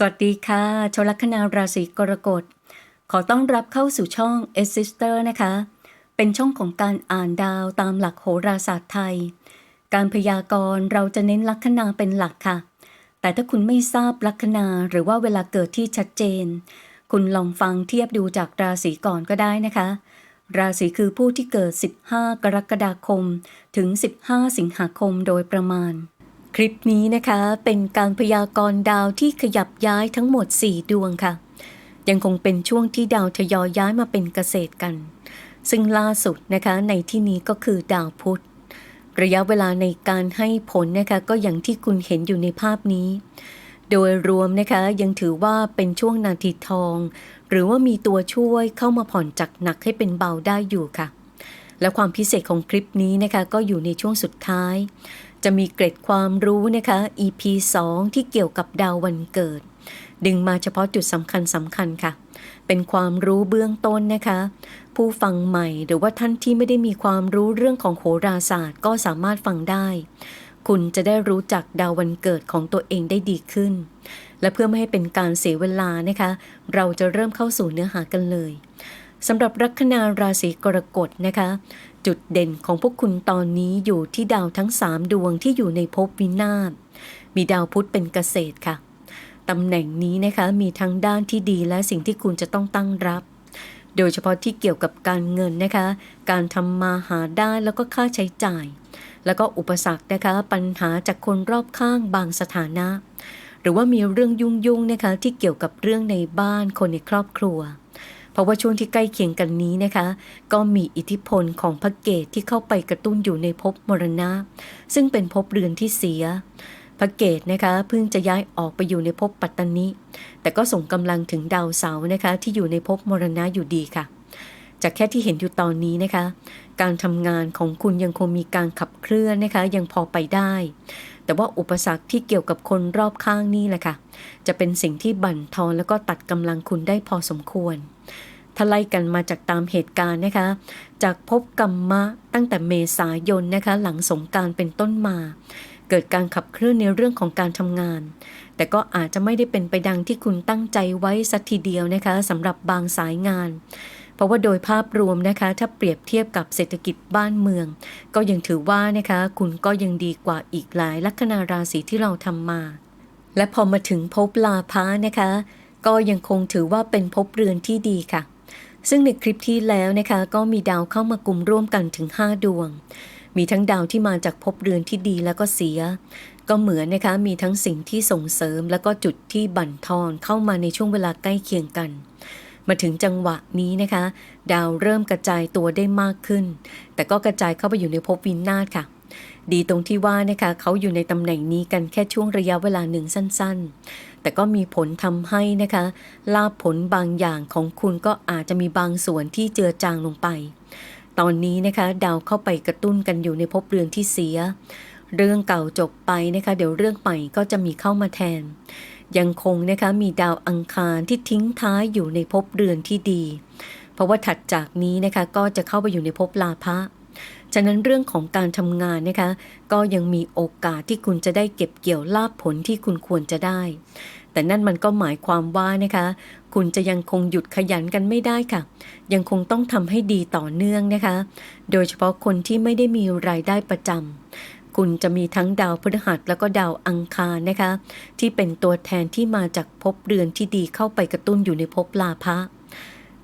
สวัสดีค่ะ ชลัคนาราศีกรกฎ ขอต้อนรับเข้าสู่ช่อง e s i s t e r นะคะ เป็นช่องของการอ่านดาวตามหลักโหราศาสตร์ไทย การพยากรณ์เราจะเน้นลัคนาเป็นหลักค่ะ แต่ถ้าคุณไม่ทราบลัคนาหรือว่าเวลาเกิดที่ชัดเจน คุณลองฟังเทียบดูจากราศีก่อนก็ได้นะคะ ราศีคือผู้ที่เกิด 15 กรกฎาคม ถึง 15 สิงหาคมโดยประมาณ ลิปนี้นะคะ เป็นการพยากรณ์ดาวที่ขยับย้ายทั้งหมด 4 ดวงค่ะ ยังคงเป็นช่วงที่ดาวทยอยย้ายมาเป็นเกษตรกัน ซึ่งล่าสุดนะคะในที่นี้ก็คือดาวพุธ ระยะเวลาในการให้ผลนะคะก็อย่างที่คุณเห็นอยู่ในภาพนี้ โดยรวมนะคะยังถือว่าเป็นช่วงนาทีทอง หรือว่ามีตัวช่วยเข้ามาผ่อนจากหนักให้เป็นเบาได้อยู่ค่ะ และความพิเศษของคลิปนี้นะคะก็อยู่ในช่วงสุดท้าย จะมีเกร็ดความรู้นะคะ EP 2 ที่เกี่ยวกับดาววันเกิด ดึงมาเฉพาะจุดสำคัญสำคัญค่ะ เป็นความรู้เบื้องต้นนะคะ ผู้ฟังใหม่หรือว่าท่านที่ไม่ได้มีความรู้เรื่องของโหราศาสตร์ ก็สามารถฟังได้ คุณจะได้รู้จักดาววันเกิดของตัวเองได้ดีขึ้น และเพื่อไม่ให้เป็นการเสียเวลานะคะ เราจะเริ่มเข้าสู่เนื้อหากันเลยสำหรับลัคนาราศีกรกฎนะคะ จุดเด่นของพวกคุณตอนนี้อยู่ที่ดาวทั้ง3ดวงที่อยู่ในภพวินาศมีดาวพุธเป็นเกษตรค่ะตำแหน่งนี้นะคะมีทั้งด้านที่ดีและสิ่งที่คุณจะต้องตั้งรับ โดยเฉพาะที่เกี่ยวกับการเงินนะคะ การทำมาหาได้แล้วก็ค่าใช้จ่าย แล้วก็อุปสรรคนะคะปัญหาจากคนรอบข้างบางสถานะ หรือว่ามีเรื่องยุ่งๆนะคะที่เกี่ยวกับเรื่องในบ้านคนในครอบครัว เพราะว่าช่วงที่ใกล้เคียงกันนี้นะคะ ก็มีอิทธิพลของพระเกตที่เข้าไปกระตุ้นอยู่ในภพมรณะ ซึ่งเป็นภพเรือนที่เสียพระเกตนะคะเพิ่งจะย้ายออกไปอยู่ในภพปัตตานิแต่ก็ส่งกำลังถึงดาวเสาร์นะคะ ที่อยู่ในภพมรณะอยู่ดีค่ะ จากแค่ที่เห็นอยู่ตอนนี้นะคะ การทำงานของคุณยังคงมีการขับเคลื่อนนะคะ ยังพอไปได้ แต่ว่าอุปสรรคที่เกี่ยวกับคนรอบข้างนี่แหละค่ะ จะเป็นสิ่งที่บั่นทอนแล้วก็ตัดกำลังคุณได้พอสมควร ถ้าไล่กันมาจากตามเหตุการณ์นะคะ จากภพกรรมะตั้งแต่เมษายนนะคะ หลังสงการเป็นต้นมา เกิดการขับเคลื่อนในเรื่องของการทำงาน แต่ก็อาจจะไม่ได้เป็นไปดังที่คุณตั้งใจไว้สักทีเดียวนะคะสำหรับบางสายงานเพราะว่าโดยภาพรวมนะคะถ้าเปรียบเทียบกับเศรษฐกิจบ้านเมือง ก็ยังถือว่านะคะคุณก็ยังดีกว่าอีกหลายลัคนาราศีที่เราทำมา และพอมาถึงภพลาภะนะคะ ก็ยังคงถือว่าเป็นภพเรือนที่ดีค่ะ ซึ่งในคลิปที่แล้วนะคะก็มีดาวเข้ามากลุ่มร่วมกันถึง 5 ดวง มีทั้งดาวที่มาจากภพเรือนที่ดีแล้วก็เสีย ก็เหมือนนะคะมีทั้งสิ่งที่ส่งเสริม แล้วก็จุดที่บั่นทอนเข้ามาในช่วงเวลาใกล้เคียงกันมาถึงจังหวะนี้นะคะ ดาวเริ่มกระจายตัวได้มากขึ้น แต่ก็กระจายเข้าไปอยู่ในภพวินาศค่ะ ดีตรงที่ว่านะคะเขาอยู่ในตำแหน่งนี้กันแค่ช่วงระยะเวลาหนึ่งสั้น ๆ แต่ก็มีผลทำให้นะคะ ลาผลบางอย่างของคุณก็อาจจะมีบางส่วนที่เจือจางลงไป ตอนนี้นะคะ ดาวเข้าไปกระตุ้นกันอยู่ในภพเรือนที่เสีย เรื่องเก่าจบไปนะคะ เดี๋ยวเรื่องใหม่ก็จะมีเข้ามาแทน ยังคงนะคะมีดาวอังคารที่ทิ้งท้ายอยู่ในภพเรือนที่ดี เพราะว่าถัดจากนี้นะคะก็จะเข้าไปอยู่ในภพลาภะ ฉะนั้นเรื่องของการทำงานนะคะ ก็ยังมีโอกาสที่คุณจะได้เก็บเกี่ยวลาภผลที่คุณควรจะได้ แต่นั่นมันก็หมายความว่านะคะ คุณจะยังคงหยุดขยันกันไม่ได้ค่ะ ยังคงต้องทำให้ดีต่อเนื่องนะคะ โดยเฉพาะคนที่ไม่ได้มีรายได้ประจำคุณจะมีทั้งดาวพฤหัสแล้วก็ดาวอังคารนะคะ ที่เป็นตัวแทนที่มาจากภพเรือนที่ดีเข้าไปกระตุ้นอยู่ในภพลาภะ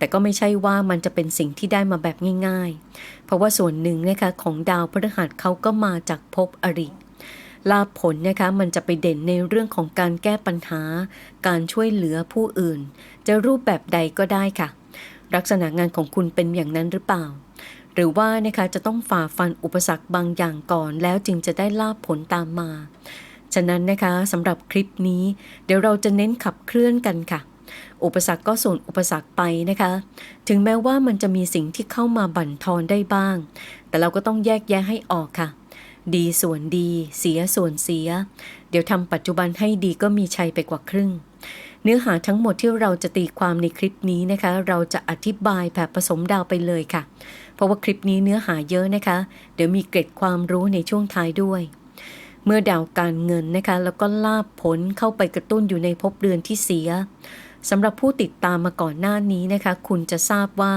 แต่ก็ไม่ใช่ว่ามันจะเป็นสิ่งที่ได้มาแบบง่าย ๆ เพราะว่าส่วนหนึ่งนะคะของดาวพฤหัสเขาก็มาจากภพอริลาภผลนะคะมันจะไปเด่นในเรื่องของการแก้ปัญหา การช่วยเหลือผู้อื่น จะรูปแบบใดก็ได้ค่ะ ลักษณะงานของคุณเป็นอย่างนั้นหรือเปล่า หรือว่านะคะจะต้องฝ่าฟันอุปสรรคบางอย่างก่อน แล้วจึงจะได้ลาภผลตามมา ฉะนั้นนะคะสำหรับคลิปนี้ เดี๋ยวเราจะเน้นขับเคลื่อนกันค่ะ อุปสรรคก็ส่วนอุปสรรคไปนะคะ ถึงแม้ว่ามันจะมีสิ่งที่เข้ามาบั่นทอนได้บ้าง แต่เราก็ต้องแยกแยะให้ออกค่ะ ดีส่วนดี เสียส่วนเสีย เดี๋ยวทำปัจจุบันให้ดีก็มีชัยไปกว่าครึ่ง เนื้อหาทั้งหมดที่เราจะตีความในคลิปนี้นะคะ เราจะอธิบายแบบผสมดาวไปเลยค่ะ เพราะว่าคลิปนี้เนื้อหาเยอะนะคะ เดี๋ยวมีเกร็ดความรู้ในช่วงท้ายด้วยเมื่อดาวการเงินนะคะ แล้วก็ลาบผลเข้าไปกระตุ้นอยู่ในภพเรือนที่เสีย สำหรับผู้ติดตามมาก่อนหน้านี้นะคะ คุณจะทราบว่า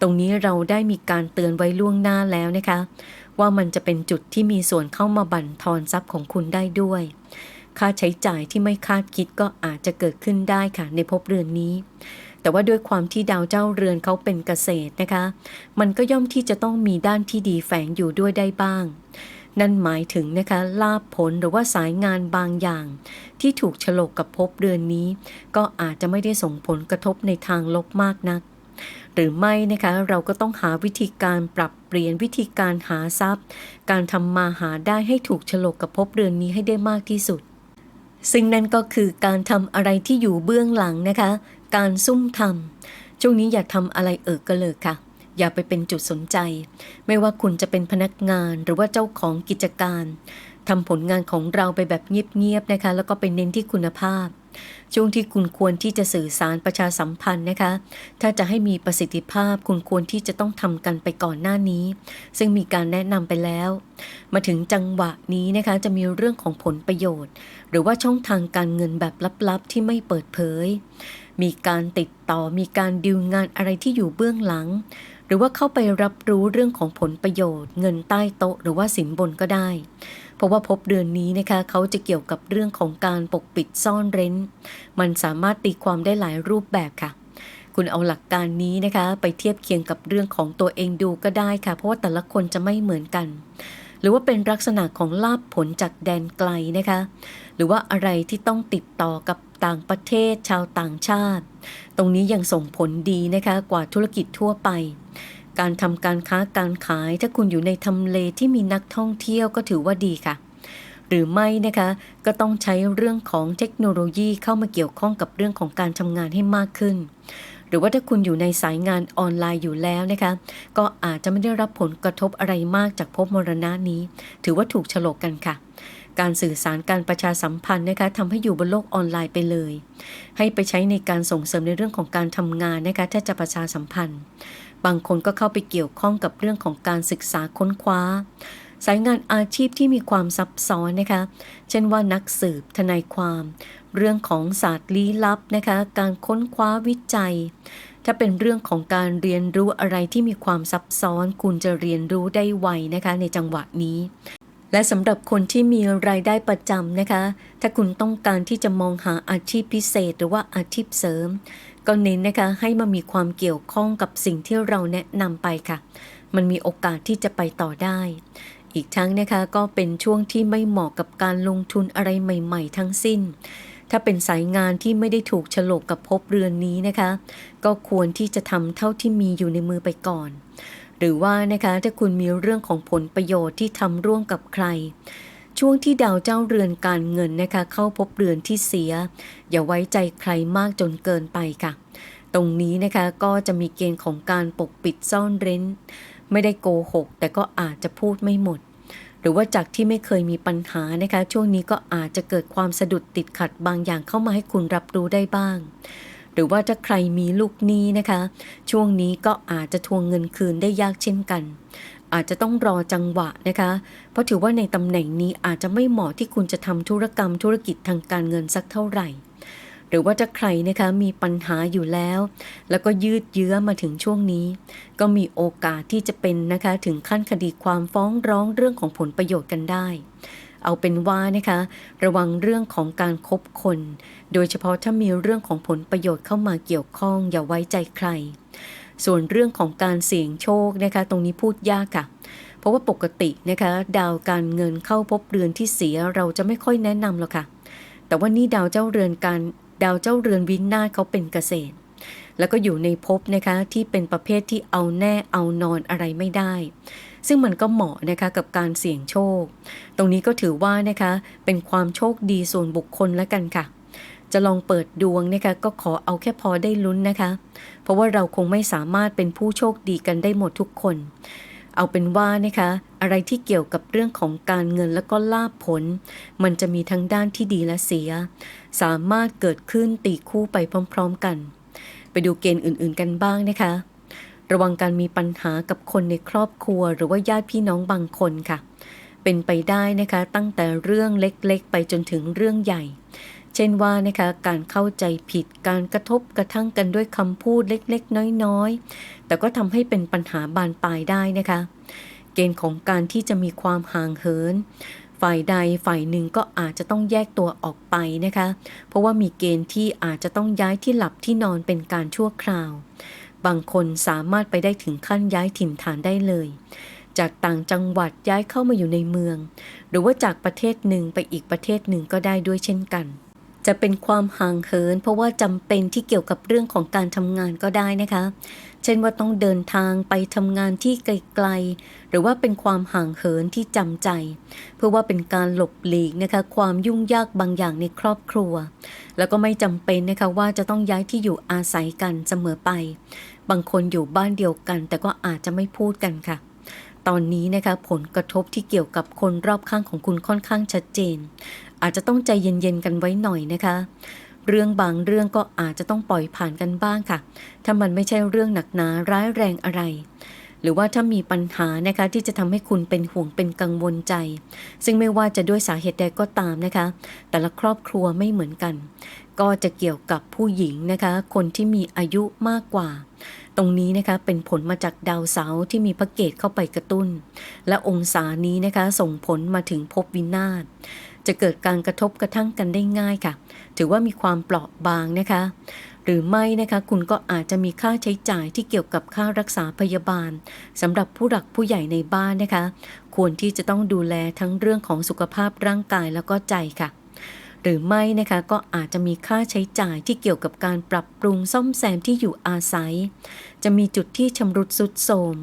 ตรงนี้เราได้มีการเตือนไว้ล่วงหน้าแล้วนะคะ ว่ามันจะเป็นจุดที่มีส่วนเข้ามาบั่นทอนทรัพย์ของคุณได้ด้วย ค่าใช้จ่ายที่ไม่คาดคิดก็อาจจะเกิดขึ้นได้ค่ะในภพเรือนนี้ แต่ว่าด้วยความที่ดาวเจ้าเรือนเขาเป็นเกษตรนะคะ มันก็ย่อมที่จะต้องมีด้านที่ดีแฝงอยู่ด้วยได้บ้าง นั่นหมายถึงนะคะลาบผลหรือว่าสายงานบางอย่าง ที่ถูกฉลกกับภพเรือนนี้ ก็อาจจะไม่ได้ส่งผลกระทบในทางลบมากนัก หรือไม่นะคะเราก็ต้องหาวิธีการปรับเปลี่ยนวิธีการหาทรัพย์ การทำมาหาได้ให้ถูกฉลกกับภพเรือนนี้ให้ได้มากที่สุด ซึ่งนั่นก็คือการทำอะไรที่อยู่เบื้องหลังนะคะ การซุ่มทำช่วงนี้อย่าทำอะไรเอิกกระเลิกค่ะ อย่าไปเป็นจุดสนใจ ไม่ว่าคุณจะเป็นพนักงานหรือว่าเจ้าของกิจการทำผลงานของเราไปแบบเงียบๆนะคะ แล้วก็ไปเน้นที่คุณภาพ ช่วงที่คุณควรที่จะสื่อสารประชาสัมพันธ์นะคะ ถ้าจะให้มีประสิทธิภาพคุณควรที่จะต้องทำกันไปก่อนหน้านี้ ซึ่งมีการแนะนำไปแล้ว มาถึงจังหวะนี้นะคะจะมีเรื่องของผลประโยชน์ หรือว่าช่องทางการเงินแบบลับๆ ที่ไม่เปิดเผย มีการติดต่อมีการดิวงานอะไรที่อยู่เบื้องหลัง หรือว่าเข้าไปรับรู้เรื่องของผลประโยชน์ เงินใต้โต๊ะหรือว่าสินบนก็ได้ เพราะว่าพบเดือนนี้นะคะเขาจะเกี่ยวกับเรื่องของการปกปิดซ่อนเร้น มันสามารถตีความได้หลายรูปแบบค่ะ คุณเอาหลักการนี้นะคะ ไปเทียบเคียงกับเรื่องของตัวเองดูก็ได้ค่ะ เพราะว่าแต่ละคนจะไม่เหมือนกัน หรือว่าเป็นลักษณะของลาบผลจากแดนไกลนะคะ หรือว่าอะไรที่ต้องติดต่อกับ ต่างประเทศชาวต่างชาติ ตรงนี้ยังส่งผลดีนะคะกว่าธุรกิจทั่วไป การทำการค้าการขายถ้าคุณอยู่ในทำเลที่มีนักท่องเที่ยวก็ถือว่าดีค่ะ หรือไม่นะคะก็ต้องใช้เรื่องของเทคโนโลยีเข้ามาเกี่ยวข้องกับเรื่องของการทำงานให้มากขึ้น หรือว่าถ้าคุณอยู่ในสายงานออนไลน์อยู่แล้วนะคะ ก็อาจจะไม่ได้รับผลกระทบอะไรมากจากภพมรณะนี้ ถือว่าถูกฉลกกันค่ะ การสื่อสารการประชาสัมพันธ์นะคะทำให้อยู่บนโลกออนไลน์ไปเลย ให้ไปใช้ในการส่งเสริมในเรื่องของการทำงานนะคะถ้าจะประชาสัมพันธ์ บางคนก็เข้าไปเกี่ยวข้องกับเรื่องของการศึกษาค้นคว้า สายงานอาชีพที่มีความซับซ้อนนะคะ เช่นว่านักสืบทนายความ เรื่องของศาสตร์ลี้ลับนะคะการค้นคว้าวิจัย ถ้าเป็นเรื่องของการเรียนรู้อะไรที่มีความซับซ้อน คุณจะเรียนรู้ได้ไวนะคะในจังหวะนี้ และสำหรับคนที่มีรายได้ประจำนะคะ ถ้าคุณต้องการที่จะมองหาอาชีพพิเศษหรือว่าอาชีพเสริม ก็เน้นนะคะให้มามีความเกี่ยวข้องกับสิ่งที่เราแนะนำไปค่ะ มันมีโอกาสที่จะไปต่อได้ อีกทั้งนะคะก็เป็นช่วงที่ไม่เหมาะกับการลงทุนอะไรใหม่ ๆ ทั้งสิ้น ถ้าเป็นสายงานที่ไม่ได้ถูกฉลกกับภพเรือนนี้นะคะ ก็ควรที่จะทำเท่าที่มีอยู่ในมือไปก่อน หรือว่านะคะถ้าคุณมีเรื่องของผลประโยชน์ที่ทำร่วมกับใคร ช่วงที่ดาวเจ้าเรือนการเงินนะคะ เข้าพบเรือนที่เสีย อย่าไว้ใจใครมากจนเกินไปค่ะ ตรงนี้นะคะก็จะมีเกณฑ์ของการปกปิดซ่อนเร้น ไม่ได้โกหก แต่ก็อาจจะพูดไม่หมดหรือว่าจากที่ไม่เคยมีปัญหานะคะ ช่วงนี้ก็อาจจะเกิดความสะดุดติดขัดบางอย่างเข้ามาให้คุณรับรู้ได้บ้าง หรือว่าถ้าใครมีลูกหนี้นะคะ ช่วงนี้ก็อาจจะทวงเงินคืนได้ยากเช่นกัน อาจจะต้องรอจังหวะนะคะ เพราะถือว่าในตำแหน่งนี้อาจจะไม่เหมาะที่คุณจะทำธุรกรรมธุรกิจทางการเงินสักเท่าไหร่ หรือว่าจะใครนะคะมีปัญหาอยู่แล้ว แล้วก็ยืดเยื้อมาถึงช่วงนี้ ก็มีโอกาสที่จะเป็นนะคะถึงขั้นคดีความฟ้องร้องเรื่องของผลประโยชน์กันได้ เอาเป็นว่านะคะ ระวังเรื่องของการคบคน โดยเฉพาะถ้ามีเรื่องของผลประโยชน์เข้ามาเกี่ยวข้อง อย่าไว้ใจใคร ส่วนเรื่องของการเสี่ยงโชคนะคะ ตรงนี้พูดยากค่ะ เพราะว่าปกตินะคะ ดาวการเงินเข้าพบเรือนที่เสียเราจะไม่ค่อยแนะนำหรอกค่ะ แต่ว่านี่ดาวเจ้าเรือนการดาวเจ้าเรือนวินาศเขาเป็นเกษตรแล้วก็อยู่ในภพนะคะที่เป็นประเภทที่เอาแน่เอานอนอะไรไม่ได้ ซึ่งมันก็เหมาะนะคะกับการเสี่ยงโชค ตรงนี้ก็ถือว่านะคะเป็นความโชคดีส่วนบุคคลแล้วกันค่ะ จะลองเปิดดวงนะคะก็ขอเอาแค่พอได้ลุ้นนะคะ เพราะว่าเราคงไม่สามารถเป็นผู้โชคดีกันได้หมดทุกคน เอาเป็นว่านะคะอะไรที่เกี่ยวกับเรื่องของการเงินแล้วก็ลาบผล มันจะมีทั้งด้านที่ดีและเสีย สามารถเกิดขึ้นตีคู่ไปพร้อม ๆกัน ไปดูเกณฑ์อื่นๆกันบ้างนะคะ ระวังการมีปัญหากับคนในครอบครัว หรือว่าญาติพี่น้องบางคนค่ะ เป็นไปได้นะคะตั้งแต่เรื่องเล็กๆ ไปจนถึงเรื่องใหญ่ เช่นว่านะคะการเข้าใจผิดการกระทบกระทั่งกันด้วยคำพูดเล็กๆ น้อยๆ แต่ก็ทำให้เป็นปัญหาบานปลายได้นะคะ เกณฑ์ของการที่จะมีความห่างเหินฝ่ายใดฝ่ายหนึ่งก็อาจจะต้องแยกตัวออกไปนะคะ เพราะว่ามีเกณฑ์ที่อาจจะต้องย้ายที่หลับที่นอนเป็นการชั่วคราว บางคนสามารถไปได้ถึงขั้นย้ายถิ่นฐานได้เลย จากต่างจังหวัดย้ายเข้ามาอยู่ในเมือง หรือว่าจากประเทศหนึ่งไปอีกประเทศหนึ่งก็ได้ด้วยเช่นกัน จะเป็นความห่างเหิน เพราะว่าจำเป็นที่เกี่ยวกับเรื่องของการทำงานก็ได้นะคะ เช่นว่าต้องเดินทางไปทำงานที่ไกลๆ หรือว่าเป็นความห่างเหินที่จำใจ เพื่อว่าเป็นการหลบหลีกนะคะ ความยุ่งยากบางอย่างในครอบครัวแล้วก็ไม่จำเป็นนะคะว่าจะต้องย้ายที่อยู่อาศัยกันเสมอไป บางคนอยู่บ้านเดียวกัน แต่ก็อาจจะไม่พูดกันค่ะ ตอนนี้นะคะผลกระทบที่เกี่ยวกับคนรอบข้างของคุณค่อนข้างชัดเจน อาจจะต้องใจเย็นๆกันไว้หน่อยนะคะ เรื่องบางเรื่องก็อาจจะต้องปล่อยผ่านกันบ้างค่ะ ถ้ามันไม่ใช่เรื่องหนักหนาร้ายแรงอะไรหรือว่าถ้ามีปัญหานะคะที่จะทำให้คุณเป็นห่วงเป็นกังวลใจ ซึ่งไม่ว่าจะด้วยสาเหตุใดก็ตามนะคะ แต่ละครอบครัวไม่เหมือนกัน ก็จะเกี่ยวกับผู้หญิงนะคะ คนที่มีอายุมากกว่า ตรงนี้นะคะเป็นผลมาจากดาวเสาร์ที่มีพระเกตเข้าไปกระตุ้น และองศานี้นะคะส่งผลมาถึงภพวินาศจะเกิดการกระทบกระทั่งกันได้ง่ายค่ะ ถือว่ามีความเปราะบางนะคะ หรือไม่นะคะคุณก็อาจจะมีค่าใช้จ่ายที่เกี่ยวกับค่ารักษาพยาบาลสำหรับผู้หลักผู้ใหญ่ในบ้านนะคะ ควรที่จะต้องดูแลทั้งเรื่องของสุขภาพร่างกายแล้วก็ใจค่ะ หรือไม่นะคะก็อาจจะมีค่าใช้จ่ายที่เกี่ยวกับการปรับปรุงซ่อมแซมที่อยู่อาศัย จะมีจุดที่ชำรุดสุดโทรม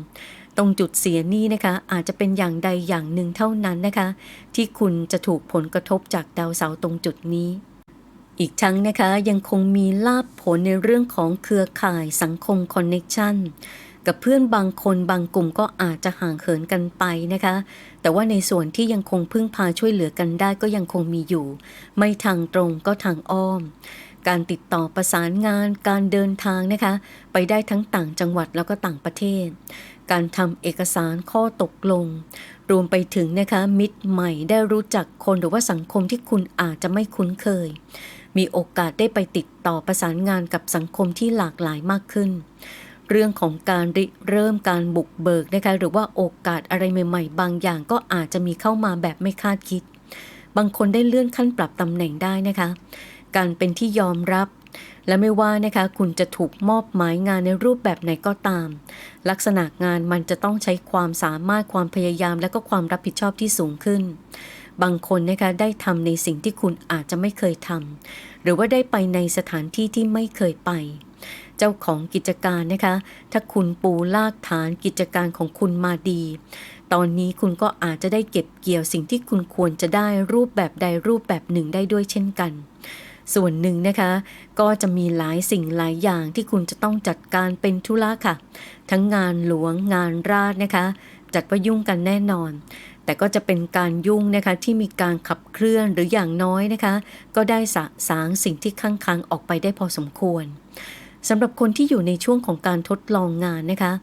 ตรงจุดเสียนี้นะคะอาจจะเป็นอย่างใดอย่างหนึ่งเท่านั้นนะคะ ที่คุณจะถูกผลกระทบจากดาวเสาร์ตรงจุดนี้ อีกทั้งนะคะยังคงมีลาบผลในเรื่องของเครือข่ายสังคมคอนเน็ชัน กับเพื่อนบางคนบางกลุ่มก็อาจจะห่างเหินกันไปนะคะ แต่ว่าในส่วนที่ยังคงพึ่งพาช่วยเหลือกันได้ก็ยังคงมีอยู่ ไม่ทางตรงก็ทางอ้อม การติดต่อประสานงาน การเดินทางนะคะ ไปได้ทั้งต่างจังหวัดแล้วก็ต่างประเทศ การทำเอกสารข้อตกลง รวมไปถึงนะคะมิตรใหม่ได้รู้จักคนหรือว่าสังคมที่คุณอาจจะไม่คุ้นเคย มีโอกาสได้ไปติดต่อประสานงานกับสังคมที่หลากหลายมากขึ้น เรื่องของการริเริ่มการบุกเบิกนะคะหรือว่าโอกาสอะไรใหม่ๆ บางอย่างก็อาจจะมีเข้ามาแบบไม่คาดคิด บางคนได้เลื่อนขั้นปรับตำแหน่งได้นะคะ การเป็นที่ยอมรับ และไม่ว่านะคะคุณจะถูกมอบหมายงานในรูปแบบไหนก็ตาม ลักษณะงานมันจะต้องใช้ความสามารถความพยายาม และก็ความรับผิดชอบที่สูงขึ้นบางคนนะคะได้ทำในสิ่งที่คุณอาจจะไม่เคยทำหรือว่าได้ไปในสถานที่ที่ไม่เคยไป เจ้าของกิจการนะคะ ถ้าคุณปูลากฐานกิจการของคุณมาดี ตอนนี้คุณก็อาจจะได้เก็บเกี่ยวสิ่งที่คุณควรจะได้รูปแบบใดรูปแบบหนึ่งได้ด้วยเช่นกัน ส่วนหนึ่งนะคะ ก็จะมีหลายสิ่งหลายอย่างที่คุณจะต้องจัดการเป็นธุระค่ะ ทั้งงานหลวงงานราชนะคะ จัดว่ายุ่งกันแน่นอนแต่ก็จะเป็นการยุ่งนะคะที่มีการขับเคลื่อนหรืออย่างน้อยนะคะ ก็ได้สะสางสิ่งที่ค้างค้างๆออกไปได้พอสมควร สำหรับคนที่อยู่ในช่วงของการทดลองงานนะคะ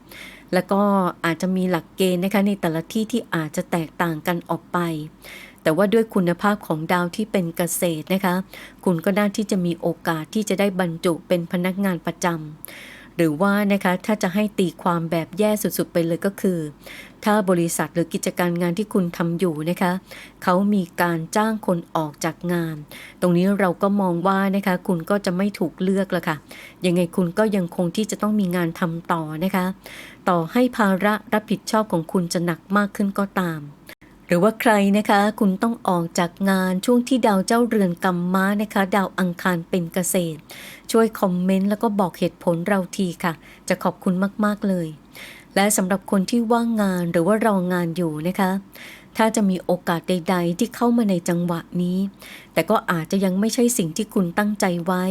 แล้วก็อาจจะมีหลักเกณฑ์นะคะในแต่ละที่ที่อาจจะแตกต่างกันออกไป แต่ว่าด้วยคุณภาพของดาวที่เป็นเกษตรนะคะ คุณก็น่าที่จะมีโอกาสที่จะได้บรรจุเป็นพนักงานประจำ หรือว่านะคะถ้าจะให้ตีความแบบแย่สุดๆไปเลยก็คือ ถ้าบริษัทหรือกิจการงานที่คุณทำอยู่นะคะเขามีการจ้างคนออกจากงาน ตรงนี้เราก็มองว่านะคะคุณก็จะไม่ถูกเลือกละค่ะ ยังไงคุณก็ยังคงที่จะต้องมีงานทำต่อนะคะ ต่อให้ภาระรับผิดชอบของคุณจะหนักมากขึ้นก็ตาม หรือว่าใครนะคะ คุณต้องออกจากงานช่วงที่ดาวเจ้าเรือนกำม้านะคะ ดาวอังคารเป็นเกษตร ช่วยคอมเมนต์แล้วก็บอกเหตุผลเราทีค่ะ จะขอบคุณมากๆเลย และสำหรับคนที่ว่างงานหรือว่ารองงานอยู่นะคะ ถ้าจะมีโอกาสใด ๆ ที่เข้ามาในจังหวะนี้ แต่ก็อาจจะยังไม่ใช่สิ่งที่คุณตั้งใจไว้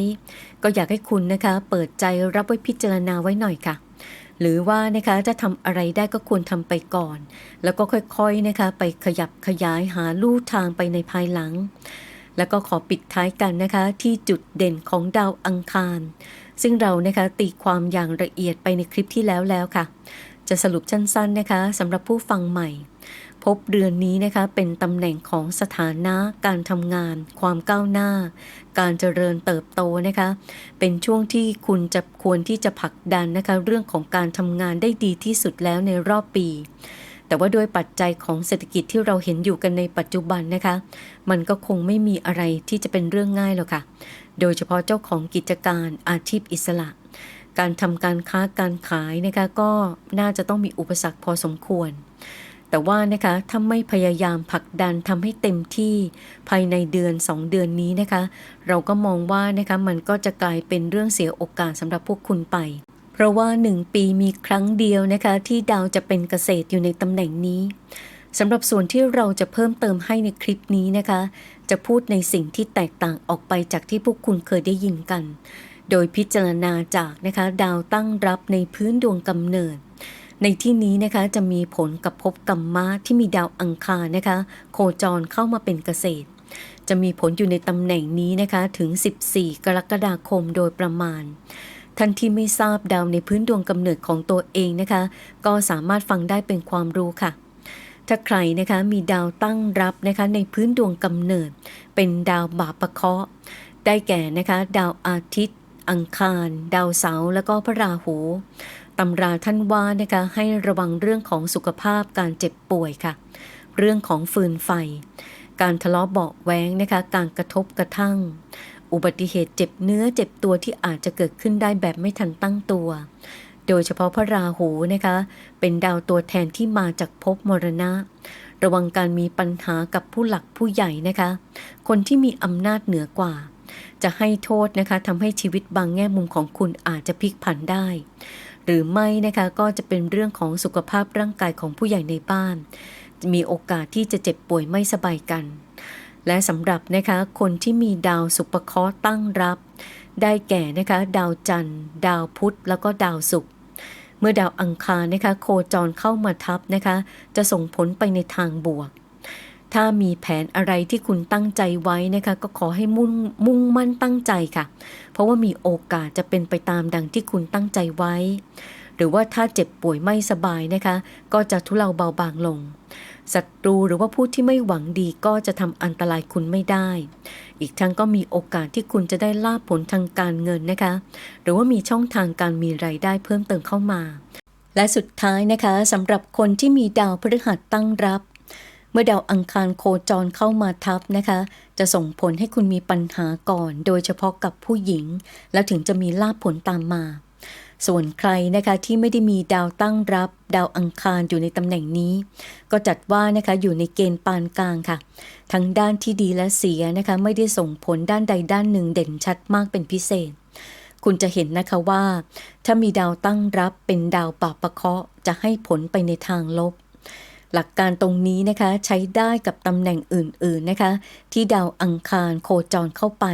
ก็อยากให้คุณนะคะ เปิดใจรับไว้พิจารณาไว้หน่อยค่ะ หรือว่านะคะจะทำอะไรได้ก็ควรทำไปก่อน แล้วก็ค่อยๆนะคะไปขยับขยายหาลู่ทางไปในภายหลัง แล้วก็ขอปิดท้ายกันนะคะที่จุดเด่นของดาวอังคาร ซึ่งเรานะคะตีความอย่างละเอียดไปในคลิปที่แล้วแล้วค่ะ จะสรุปสั้นๆนะคะสำหรับผู้ฟังใหม่ ผภเรือนนี้นะคะเป็นตำแหน่งของสถานะการทำงาน ความก้าวหน้า การเจริญเติบโตนะคะ เป็นช่วงที่คุณจะควรที่จะผลักดันนะคะเรื่องของการทำงานได้ดีที่สุดแล้วในรอบปี แต่ว่าด้วยปัจจัยของเศรษฐกิจที่เราเห็นอยู่กันในปัจจุบันนะคะ มันก็คงไม่มีอะไรที่จะเป็นเรื่องง่ายหรอกค่ะ โดยเฉพาะเจ้าของกิจการอาชีพอิสระการทำการค้าการขายนะคะก็น่าจะต้องมีอุปสรรคพอสมควร แต่ว่านะคะถ้าไม่พยายามผลักดันทำให้เต็มที่ภายในเดือน 2 เดือนนี้นะคะ เราก็มองว่านะคะมันก็จะกลายเป็นเรื่องเสียโอกาสสำหรับพวกคุณไป เพราะว่า 1 ปีมีครั้งเดียวนะคะ ที่ดาวจะเป็นเกษตรอยู่ในตำแหน่งนี้สำหรับส่วนที่เราจะเพิ่มเติมให้ในคลิปนี้นะคะ จะพูดในสิ่งที่แตกต่างออกไปจากที่พวกคุณเคยได้ยินกัน โดยพิจารณาจากนะคะ ดาวตั้งรับในพื้นดวงกำเนิด ในที่นี้นะคะจะมีผลกับภพกรรมะที่มีดาวอังคารนะคะ โคจรเข้ามาเป็นเกษตร จะมีผลอยู่ในตำแหน่งนี้นะคะถึง 14 กรกฎาคมโดยประมาณท่านที่ไม่ทราบดาวในพื้นดวงกำเนิดของตัวเองนะคะ ก็สามารถฟังได้เป็นความรู้ค่ะ ถ้าใครนะคะมีดาวตั้งรับนะคะในพื้นดวงกำเนิด เป็นดาวบาปะเคาะได้แก่นะคะ ดาวอาทิตย์ อังคาร ดาวเสาร์แล้วก็พระราหูตำราท่านว่านะคะให้ระวังเรื่องของสุขภาพการเจ็บป่วยค่ะ เรื่องของฟืนไฟ การทะเลาะเบาะแวงนะคะการกระทบกระทั่ง อุบัติเหตุเจ็บเนื้อเจ็บตัวที่อาจจะเกิดขึ้นได้แบบไม่ทันตั้งตัว โดยเฉพาะพระราหูนะคะ เป็นดาวตัวแทนที่มาจากภพมรณะ ระวังการมีปัญหากับผู้หลักผู้ใหญ่นะคะ คนที่มีอำนาจเหนือกว่า จะให้โทษนะคะทำให้ชีวิตบางแง่มุมของคุณอาจจะพลิกผันได้ หรือไม่นะคะก็จะเป็นเรื่องของสุขภาพร่างกายของผู้ใหญ่ในบ้าน มีโอกาสที่จะเจ็บป่วยไม่สบายกัน และสำหรับนะคะคนที่มีดาวสุปเคราะห์ตั้งรับ ได้แก่นะคะดาวจันทร์ ดาวพุธแล้วก็ดาวศุกร์เมื่อดาวอังคารนะคะโคจรเข้ามาทับนะคะจะส่งผลไปในทางบวก ถ้ามีแผนอะไรที่คุณตั้งใจไว้นะคะ ก็ขอให้มุ่งมุ่งมั่นตั้งใจค่ะ เพราะว่ามีโอกาสจะเป็นไปตามดังที่คุณตั้งใจไว้ หรือว่าถ้าเจ็บป่วยไม่สบายนะคะ ก็จะทุเลาเบาบางลงศัตรูหรือว่าผู้ที่ไม่หวังดีก็จะทำอันตรายคุณไม่ได้ อีกทั้งก็มีโอกาสที่คุณจะได้ลาบผลทางการเงินนะคะ หรือว่ามีช่องทางการมีไรายได้เพิ่มเติมเข้ามา และสุดท้ายนะคะสำหรับคนที่มีดาวพฤหัสตั้งรับ เมื่อดาวอังคารโคจรเข้ามาทับนะคะ จะส่งผลให้คุณมีปัญหาก่อน โดยเฉพาะกับผู้หญิง แล้วถึงจะมีลาบผลตามมา ส่วนใครนะคะที่ไม่ได้มีดาวตั้งรับ ดาวอังคารอยู่ในตำแหน่งนี้ ก็จัดว่านะคะอยู่ในเกณฑ์ปานกลางค่ะ ทั้งด้านที่ดีและเสียนะคะไม่ได้ส่งผลด้านใดด้านหนึ่งเด่นชัดมากเป็นพิเศษคุณจะเห็นนะคะว่า ถ้ามีดาวตั้งรับเป็นดาวปาปะเคาะจะให้ผลไปในทางลบ หลักการตรงนี้นะคะใช้ได้กับตำแหน่งอื่นๆนะคะ ที่ดาวอังคารโคจรเข้าไป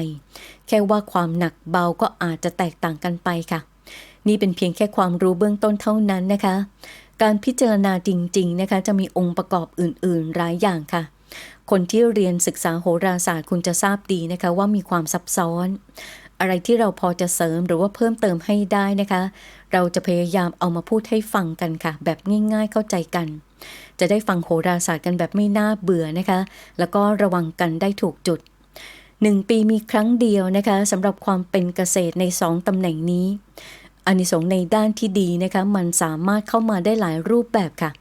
แค่ว่าความหนักเบาก็อาจจะแตกต่างกันไปค่ะ นี่เป็นเพียงแค่ความรู้เบื้องต้นเท่านั้นนะคะ การพิจารณาจริง ๆนะคะ จะมีองค์ประกอบอื่นๆหลายอย่างค่ะ คนที่เรียนศึกษาโหราศาสตร์คุณจะทราบดีนะคะว่ามีความซับซ้อน อะไรที่เราพอจะเสริมหรือว่าเพิ่มเติมให้ได้นะคะ เราจะพยายามเอามาพูดให้ฟังกันค่ะ แบบง่าย ๆเข้าใจกัน จะได้ฟังโหราศาสตร์กันแบบไม่น่าเบื่อนะคะ แล้วก็ระวังกันได้ถูกจุดหนึ่งปีมีครั้งเดียวนะคะสำหรับความเป็นเกษตรในสองตำแหน่งนี้อานิสงส์ในด้านที่ดีนะคะมันสามารถเข้ามาได้หลายรูปแบบค่ะ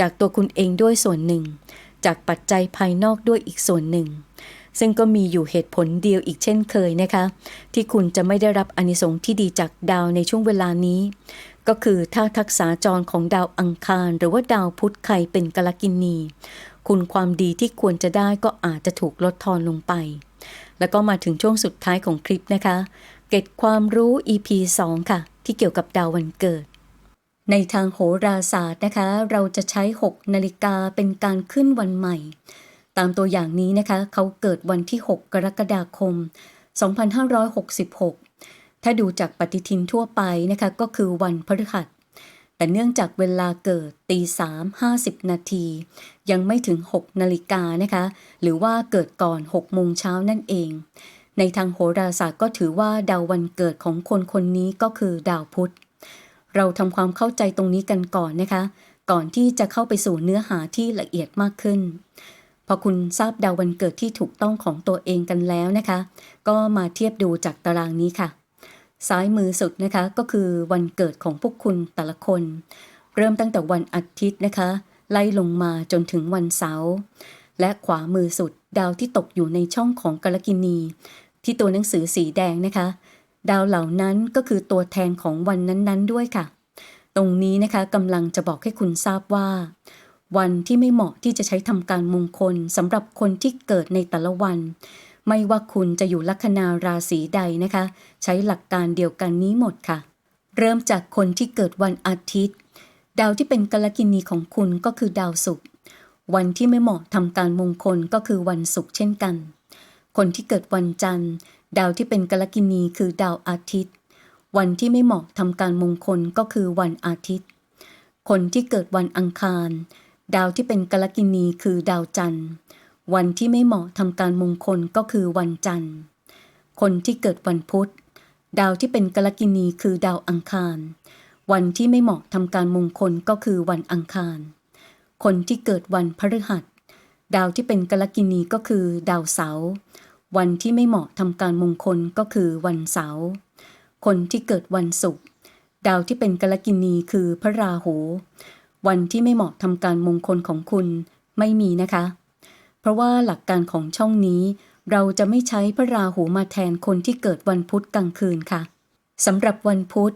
จากตัวคุณเองด้วยส่วนหนึ่ง จากปัจจัยภายนอกด้วยอีกส่วนหนึ่ง ซึ่งก็มีอยู่เหตุผลเดียวอีกเช่นเคยนะคะ ที่คุณจะไม่ได้รับอานิสงส์ที่ดีจากดาวในช่วงเวลานี้ ก็คือถ้าทักษาจรของดาวอังคาร หรือว่าดาวพุธใครเป็นกลกินี คุณความดีที่ควรจะได้ก็อาจจะถูกลดทอนลงไป แล้วก็มาถึงช่วงสุดท้ายของคลิปนะคะ เก็ตความรู้ EP 2 ค่ะ ที่เกี่ยวกับดาววันเกิดในทางโหราศาสตร์นะคะ เราจะใช้ 6 นาฬิกาเป็นการขึ้นวันใหม่ ตามตัวอย่างนี้นะคะ เขาเกิดวันที่ 6 กรกฎาคม 2566 ถ้าดูจากปฏิทินทั่วไปนะคะ ก็คือวันพฤหัส แต่เนื่องจากเวลาเกิดตีสามห้าสิบนาที ยังไม่ถึง 6 นาฬิกานะคะ หรือว่าเกิดก่อน 6 โมงเช้านั่นเอง ในทางโหราศาสตร์ก็ถือว่าดาววันเกิดของคนคนนี้ก็คือดาวพุธ เราทำความเข้าใจตรงนี้กันก่อนนะคะ ก่อนที่จะเข้าไปสู่เนื้อหาที่ละเอียดมากขึ้น อคุณทราบดาววันเกิดที่ถูกต้องของตัวเองกันแล้วนะคะ ก็มาเทียบดูจากตารางนี้ค่ะ ซ้ายมือสุดนะคะก็คือวันเกิดของพวกคุณแต่ละคน เริ่มตั้งแต่วันอาทิตย์นะคะ ไล่ลงมาจนถึงวันเสาร์และขวามือสุดดาวที่ตกอยู่ในช่องของกรกินี ที่ตัวหนังสือสีแดงนะคะ ดาวเหล่านั้นก็คือตัวแทนของวันนั้นๆด้วยค่ะ ตรงนี้นะคะกำลังจะบอกให้คุณทราบว่า วันที่ไม่เหมาะที่จะใช้ทำการมงคลสำหรับคนที่เกิดในแต่ละวัน ไม่ว่าคุณจะอยู่ลัคนาราศีใดนะคะ ใช้หลักการเดียวกันนี้หมดค่ะ เริ่มจากคนที่เกิดวันอาทิตย์ ดาวที่เป็นกลกินีของคุณก็คือดาวศุกร์วันที่ไม่เหมาะทำการมงคลก็คือวันศุกร์เช่นกัน คนที่เกิดวันจันทร์ ดาวที่เป็นกลกินีคือดาวอาทิตย์ วันที่ไม่เหมาะทำการมงคลก็คือวันอาทิตย์ คนที่เกิดวันอังคาร ดาวที่เป็นกลกินีคือดาวจันทร์ วันที่ไม่เหมาะทำการมงคลก็คือวันจันทร์ คนที่เกิดวันพุธ ดาวที่เป็นกลกินีคือดาวอังคาร วันที่ไม่เหมาะทำการมงคลก็คือวันอังคาร คนที่เกิดวันพฤหัส ดาวที่เป็นกลกินีก็คือดาวเสาร์วันที่ไม่เหมาะทำการมงคลก็คือวันเสาร์คนที่เกิดวันศุกร์ดาวที่เป็นกลกินีคือพระราหู วันที่ไม่เหมาะทำการมงคลของคุณไม่มีนะคะ เพราะว่าหลักการของช่องนี้ เราจะไม่ใช้พระราหูมาแทนคนที่เกิดวันพุธกลางคืนค่ะสำหรับวันพุธ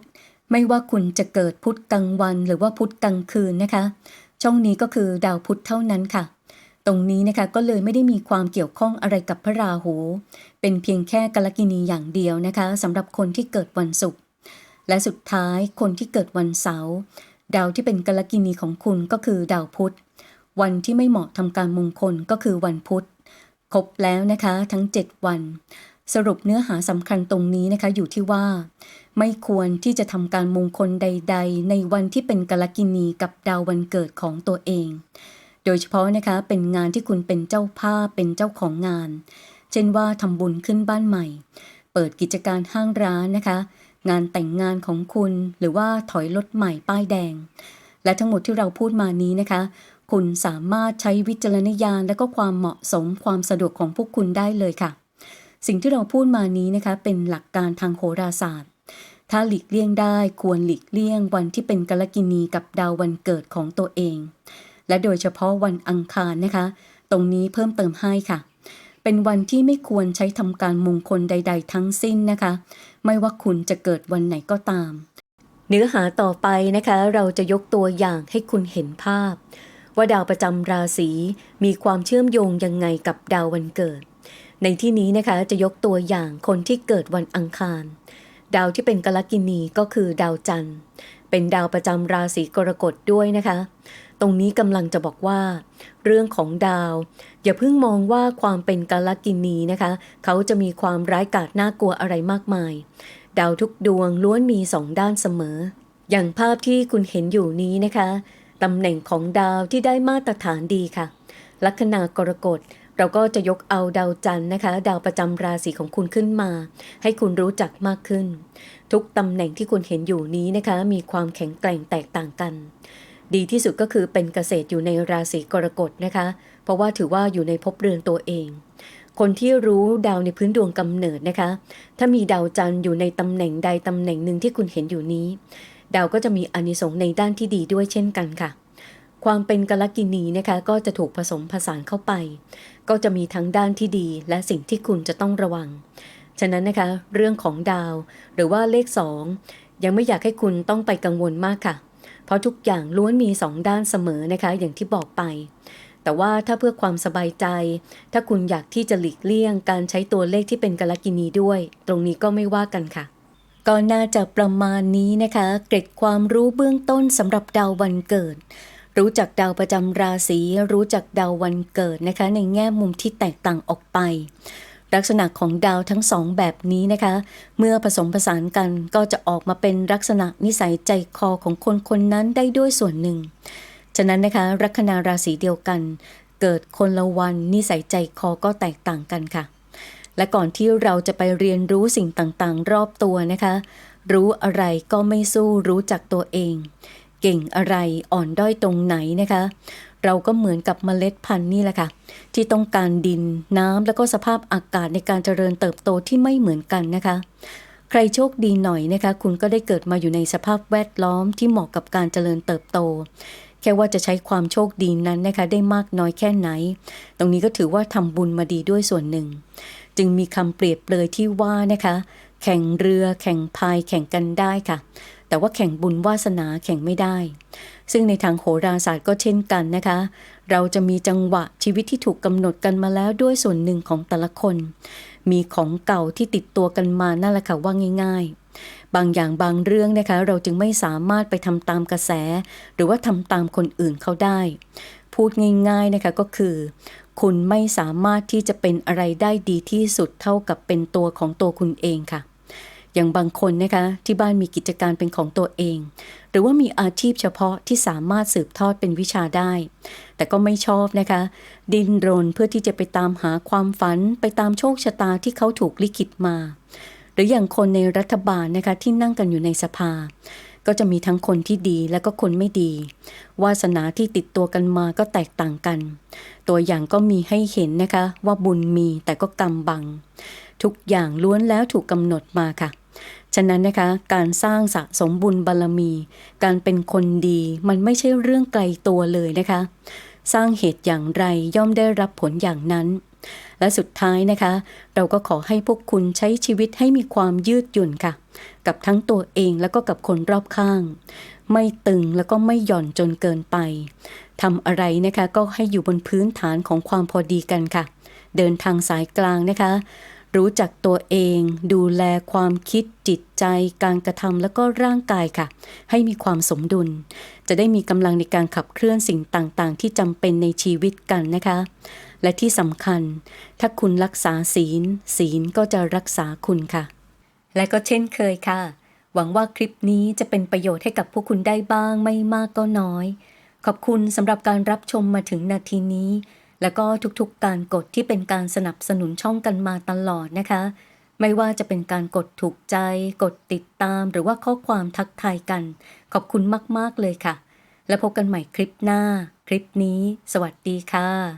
ไม่ว่าคุณจะเกิดพุธกลางวันหรือว่าพุธกลางคืนนะคะ ช่องนี้ก็คือดาวพุธเท่านั้นค่ะ ตรงนี้นะคะก็เลยไม่ได้มีความเกี่ยวข้องอะไรกับพระราหู เป็นเพียงแค่กลกินีอย่างเดียวนะคะสำหรับคนที่เกิดวันศุกร์และสุดท้ายคนที่เกิดวันเสาร์ ดาวที่เป็นกลกินีของคุณก็คือดาวพุธ วันที่ไม่เหมาะทำการมงคลก็คือวันพุธ ครบแล้วนะคะทั้ง 7 วัน สรุปเนื้อหาสำคัญตรงนี้นะคะอยู่ที่ว่า ไม่ควรที่จะทำการมงคลใด ๆ ในวันที่เป็นกลกินีกับดาววันเกิดของตัวเอง โดยเฉพาะนะคะเป็นงานที่คุณเป็นเจ้าภาพเป็นเจ้าของงาน เช่นว่าทำบุญขึ้นบ้านใหม่ เปิดกิจการห้างร้านนะคะ งานแต่งงานของคุณ หรือว่าถอยรถใหม่ป้ายแดง และทั้งหมดที่เราพูดมานี้นะคะ คุณสามารถใช้วิจารณญาณและก็ความเหมาะสมความสะดวกของพวกคุณได้เลยค่ะ สิ่งที่เราพูดมานี้นะคะ เป็นหลักการทางโหราศาสตร์ ถ้าหลีกเลี่ยงได้ควรหลีกเลี่ยงวันที่เป็นกลกินีกับดาววันเกิดของตัวเอง และโดยเฉพาะวันอังคารนะคะ ตรงนี้เพิ่มเติมให้ค่ะ เป็นวันที่ไม่ควรใช้ทำการมงคลใด ๆ ทั้งสิ้นนะคะ ไม่ว่าคุณจะเกิดวันไหนก็ตาม เนื้อหาต่อไปนะคะ เราจะยกตัวอย่างให้คุณเห็นภาพ ว่าดาวประจำราศีมีความเชื่อมโยงยังไงกับดาววันเกิด ในที่นี้นะคะจะยกตัวอย่างคนที่เกิดวันอังคาร ดาวที่เป็นกลกินีก็คือดาวจันทร์ เป็นดาวประจำราศีกรกฎด้วยนะคะ ตรงนี้กำลังจะบอกว่า เรื่องของดาว อย่าเพิ่งมองว่าความเป็นกาลกินีนะคะ เขาจะมีความร้ายกาจน่ากลัวอะไรมากมาย ดาวทุกดวงล้วนมีสองด้านเสมอ อย่างภาพที่คุณเห็นอยู่นี้นะคะตำแหน่งของดาวที่ได้มาตรฐานดีค่ะ ลัคนากรกฎเราก็จะยกเอาดาวจันทร์นะคะ ดาวประจำราศีของคุณขึ้นมา ให้คุณรู้จักมากขึ้น ทุกตำแหน่งที่คุณเห็นอยู่นี้นะคะ มีความแข็งแกร่งแตกต่างกัน ดีที่สุดก็คือเป็นเกษตรอยู่ในราศีกรกฎนะคะ เพราะว่าถือว่าอยู่ในภพเรือนตัวเอง คนที่รู้ดาวในพื้นดวงกำเนิดนะคะ ถ้ามีดาวจันทร์อยู่ในตำแหน่งใดตำแหน่งหนึ่งที่คุณเห็นอยู่นี้ ดาวก็จะมีอานิสงส์ในด้านที่ดีด้วยเช่นกันค่ะ ความเป็นกลกินีนะคะก็จะถูกผสมผสานเข้าไป ก็จะมีทั้งด้านที่ดีและสิ่งที่คุณจะต้องระวัง ฉะนั้นนะคะเรื่องของดาวหรือว่าเลข 2 ยังไม่อยากให้คุณต้องไปกังวลมากค่ะ เพราะทุกอย่างล้วนมีสองด้านเสมอนะคะอย่างที่บอกไป แต่ว่าถ้าเพื่อความสบายใจ ถ้าคุณอยากที่จะหลีกเลี่ยง การใช้ตัวเลขที่เป็นกลกินีด้วย ตรงนี้ก็ไม่ว่ากันค่ะก็น่าจะประมาณนี้นะคะ เกร็ดความรู้เบื้องต้นสำหรับดาววันเกิด รู้จักดาวประจำราศีรู้จักดาววันเกิดนะคะ ในแง่มุมที่แตกต่างออกไป ลักษณะของดาวทั้งสองแบบนี้นะคะ เมื่อผสมผสานกันก็จะออกมาเป็นลักษณะนิสัยใจคอของคนคนนั้นได้ด้วยส่วนหนึ่ง ฉะนั้นนะคะ ลัคนาราศีเดียวกัน เกิดคนละวันนิสัยใจคอก็แตกต่างกันค่ะ และก่อนที่เราจะไปเรียนรู้สิ่งต่างๆ รอบตัวนะคะ รู้อะไรก็ไม่สู้รู้จักตัวเอง เก่งอะไรอ่อนด้อยตรงไหนนะคะ เราก็เหมือนกับเมล็ดพันธุ์นี่แหละค่ะ ที่ต้องการดินน้ำแล้วก็สภาพอากาศในการเจริญเติบโตที่ไม่เหมือนกันนะคะ ใครโชคดีหน่อยนะคะ คุณก็ได้เกิดมาอยู่ในสภาพแวดล้อมที่เหมาะกับการเจริญเติบโต แค่ว่าจะใช้ความโชคดีนั้นนะคะ ได้มากน้อยแค่ไหน ตรงนี้ก็ถือว่าทำบุญมาดีด้วยส่วนหนึ่ง จึงมีคำเปรียบเลยที่ว่านะคะ แข่งเรือ แข่งพายแข่งกันได้ค่ะ แต่ว่าแข่งบุญวาสนาแข่งไม่ได้ ซึ่งในทางโหราศาสตร์ก็เช่นกันนะคะ เราจะมีจังหวะชีวิตที่ถูกกำหนดกันมาแล้วด้วยส่วนหนึ่งของแต่ละคน มีของเก่าที่ติดตัวกันมานั่นแหละค่ะว่าง่าย ๆ บางอย่างบางเรื่องนะคะ เราจึงไม่สามารถไปทำตามกระแส หรือว่าทำตามคนอื่นเขาได้ พูดง่าย ๆนะคะก็คือ คุณไม่สามารถที่จะเป็นอะไรได้ดีที่สุดเท่ากับเป็นตัวของตัวคุณเองค่ะ อย่างบางคนนะคะที่บ้านมีกิจการเป็นของตัวเอง หรือว่ามีอาชีพเฉพาะที่สามารถสืบทอดเป็นวิชาได้ แต่ก็ไม่ชอบนะคะ ดินรนเพื่อที่จะไปตามหาความฝันไปตามโชคชะตาที่เขาถูกลิขิตมา หรืออย่างคนในรัฐบาลนะคะที่นั่งกันอยู่ในสภา ก็จะมีทั้งคนที่ดีและก็คนไม่ดี วาสนาที่ติดตัวกันมาก็แตกต่างกัน ตัวอย่างก็มีให้เห็นนะคะว่าบุญมีแต่ก็กรรมบังทุกอย่างล้วนแล้วถูกกำหนดมาค่ะ ฉะนั้นนะคะการสร้างสะสมบุญบารมี การเป็นคนดีมันไม่ใช่เรื่องไกลตัวเลยนะคะ สร้างเหตุอย่างไรย่อมได้รับผลอย่างนั้น และสุดท้ายนะคะ เราก็ขอให้พวกคุณใช้ชีวิตให้มีความยืดหยุ่นค่ะ กับทั้งตัวเองแล้วก็กับคนรอบข้าง ไม่ตึงแล้วก็ไม่หย่อนจนเกินไปทำอะไรนะคะก็ให้อยู่บนพื้นฐานของความพอดีกันค่ะ เดินทางสายกลางนะคะ รู้จักตัวเอง ดูแลความคิดจิตใจ การกระทำแล้วก็ร่างกายค่ะ ให้มีความสมดุล จะได้มีกำลังในการขับเคลื่อนสิ่งต่างๆ ที่จำเป็นในชีวิตกันนะคะ และที่สำคัญ ถ้าคุณรักษาศีล ศีลก็จะรักษาคุณค่ะ และก็เช่นเคยค่ะ หวังว่าคลิปนี้จะเป็นประโยชน์ให้กับพวกคุณได้บ้างไม่มากก็น้อย ขอบคุณสำหรับการรับชมมาถึงนาทีนี้ และก็ทุกๆการกดที่เป็นการสนับสนุนช่องกันมาตลอดนะคะ ไม่ว่าจะเป็นการกดถูกใจ กดติดตาม หรือว่าข้อความทักทายกัน ขอบคุณมากๆเลยค่ะ แล้วพบกันใหม่คลิปหน้า คลิปนี้ สวัสดีค่ะ